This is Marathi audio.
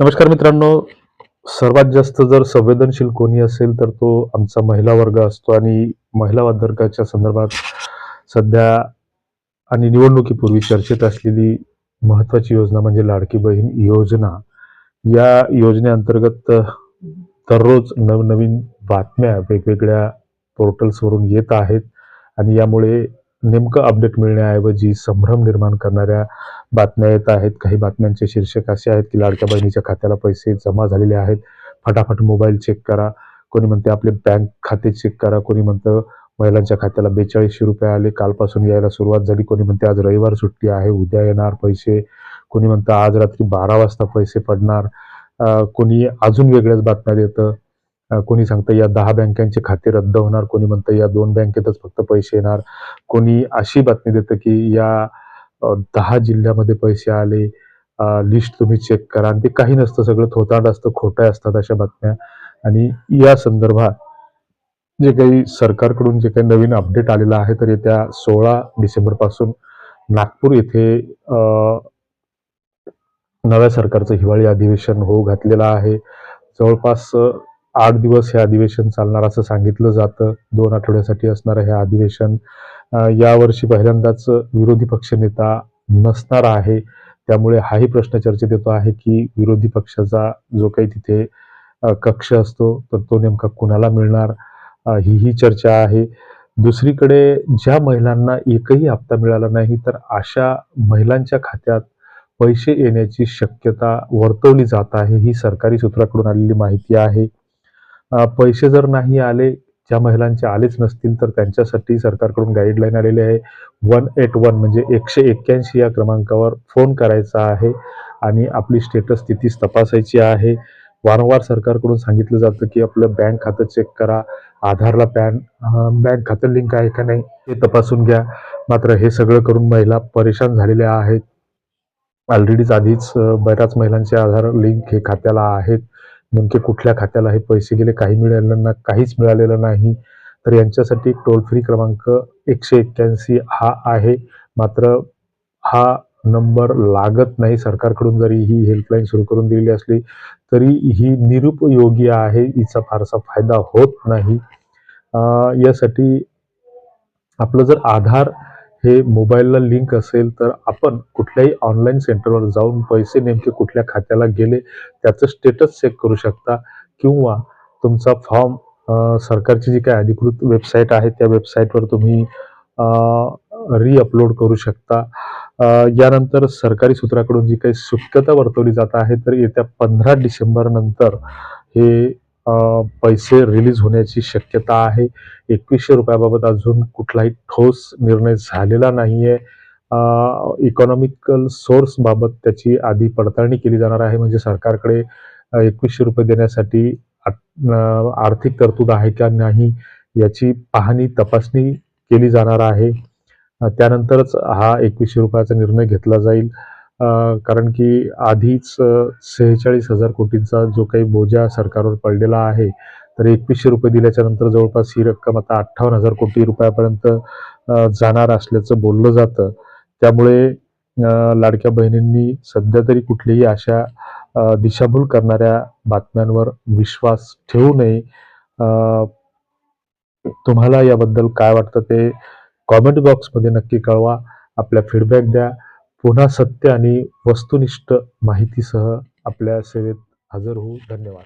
नमस्कार मित्रांनो. सर्वात जास्त जर संवेदनशील कोणी असेल तर तो आमचा महिला वर्ग असतो आणि महिला वर्गाच्या संदर्भात सध्या आणि निवडणुकीपूर्वी चर्चेत असलेली महत्वाची योजना म्हणजे लाडकी बहीण योजना. या योजनेअंतर्गत दररोज नवनवीन बातम्या वेगवेगळ्या पोर्टल्सवरून येत आहेत आणि यामुळे नेमकं अपडेट मिळण्याऐवजी संभ्रम निर्माण करणाऱ्या बातम्या येत आहेत. काही बातम्यांचे शीर्षक असे आहेत की लाडक्या बहिणीच्या खात्याला पैसे जमा झालेले आहेत. फटाफट मोबाईल चेक करा. कोणी म्हणते आपले बँक खाते चेक करा. कोणी म्हणतं महिलांच्या खात्याला बेचाळीसशे रुपये आले. कालपासून यायला सुरुवात झाली. कोणी म्हणते आज रविवार सुट्टी आहे. उद्या येणार पैसे. कोणी म्हणतं आज रात्री बारा वाजता पैसे पडणार. कोणी अजून वेगळ्याच बातम्या देतं. कोणी सांगतं या दहा बँकांचे खाते रद्द होणार. कोणी म्हणतं या दोन बँकेतच फक्त पैसे येणार. कोणी अशी बातमी देतं की या दहा जिल्ह्यामध्ये पैसे आले लिस्ट तुम्ही चेक करा. आणि ते काही नसतं सगळं थोतांड असतं खोट्या असतात अशा बातम्या. आणि या संदर्भात जे काही सरकारकडून जे काही नवीन अपडेट आलेलं आहे तर येत्या सोळा डिसेंबरपासून नागपूर येथे नव्या सरकारचं हिवाळी अधिवेशन होऊ घातलेलं आहे. जवळपास आठ दिवस हे अधिवेशन चालणार असं सांगितलं जातं. दोन आठवड्यासाठी असणारं हे अधिवेशन यावर्षी पहिल्यांदाच विरोधी पक्षनेता नसणार आहे. त्यामुळे हाही प्रश्न चर्चेत येतो आहे की विरोधी पक्षाचा जो काही तिथे कक्ष असतो तर तो नेमका कुणाला मिळणार? ही ही चर्चा आहे. दुसरीकडे ज्या महिलांना एकही हप्ता मिळाला नाही तर अशा महिलांच्या खात्यात पैसे येण्याची शक्यता वर्तवली जात आहे ही सरकारी सूत्राकडून आलेली माहिती आहे. पैसे जर नाही आले ज्या महिलांचे आलेच नसतील तर त्यांच्यासाठी सरकारकडून गाईडलाईन आलेली आहे. वन एट वन म्हणजे एकशे एक्क्याऐंशी या क्रमांकावर फोन करायचा आहे आणि आपली स्टेटस स्थितीच तपासायची आहे. वारंवार सरकारकडून सांगितलं जातं की आपलं बँक खातं चेक करा. आधारला पॅन बँक खातं लिंक आहे का नाही हे तपासून घ्या. मात्र हे सगळं करून महिला परेशान झालेल्या आहेत. ऑलरेडीच आधीच बऱ्याच महिलांचे आधार लिंक हे खात्याला आहेत. नेमके कुठल्या खात्याला हे पैसे गेले काही मिळालं ना काहीच मिळालेलं नाही. तर यांच्यासाठी टोल फ्री क्रमांक एकशे एक्क्याऐंशी हा आहे. मात्र हा नंबर लागत नाही. सरकारकडून जरी ही हेल्पलाईन सुरू करून दिलेली असली तरी ही निरुपयोगी आहे. हिचा फारसा फायदा होत नाही. यासाठी आपलं जर आधार हे मोबाईलला लिंक असेल तर आपण कुठल्याही ऑनलाईन सेंटरवर जाऊन पैसे नेमके कुठल्या खात्याला गेले त्याचं स्टेटस चेक करू शकता. किंवा तुमचा फॉर्म सरकारची जी काही अधिकृत वेबसाईट आहे त्या वेबसाईटवर तुम्ही रीअपलोड करू शकता. यानंतर सरकारी सूत्राकडून जी काही सुक्यता वर्तवली जात आहे तर येत्या पंधरा डिसेंबर नंतर हे पैसे रिलीज होण्याची शक्यता आहे. एकवीसशे रुपयाबाबत अजून कुठलाही ठोस निर्णय झालेला नाही आहे इकॉनॉमिकल सोर्सबाबत त्याची आधी पडताळणी केली जाणार आहे. म्हणजे सरकारकडे एकवीसशे रुपये देण्यासाठी आर्थिक तरतूद आहे का नाही याची पाहणी तपासणी केली जाणार आहे. त्यानंतरच हा एकवीसशे रुपयाचा निर्णय घेतला जाईल. कारण की आधीच सेहेचाळीस हजार कोटींचा जो काही बोजा सरकारवर पडलेला आहे तर एकवीसशे रुपये दिल्याच्या नंतर जवळपास ही रक्कम आता अठ्ठावन्न हजार कोटी रुपयापर्यंत जाणार असल्याचं बोललं जातं. त्यामुळे लाडक्या बहिणींनी सध्या तरी कुठलीही अशा दिशाभूल करणाऱ्या बातम्यांवर विश्वास ठेवू नये. तुम्हाला याबद्दल काय वाटतं ते कॉमेंट बॉक्समध्ये नक्की कळवा. आपल्या फीडबॅक द्या. पुन्हा सत्य आणि वस्तुनिष्ठ माहितीसह आपल्या सेवेत हजर होऊ. धन्यवाद.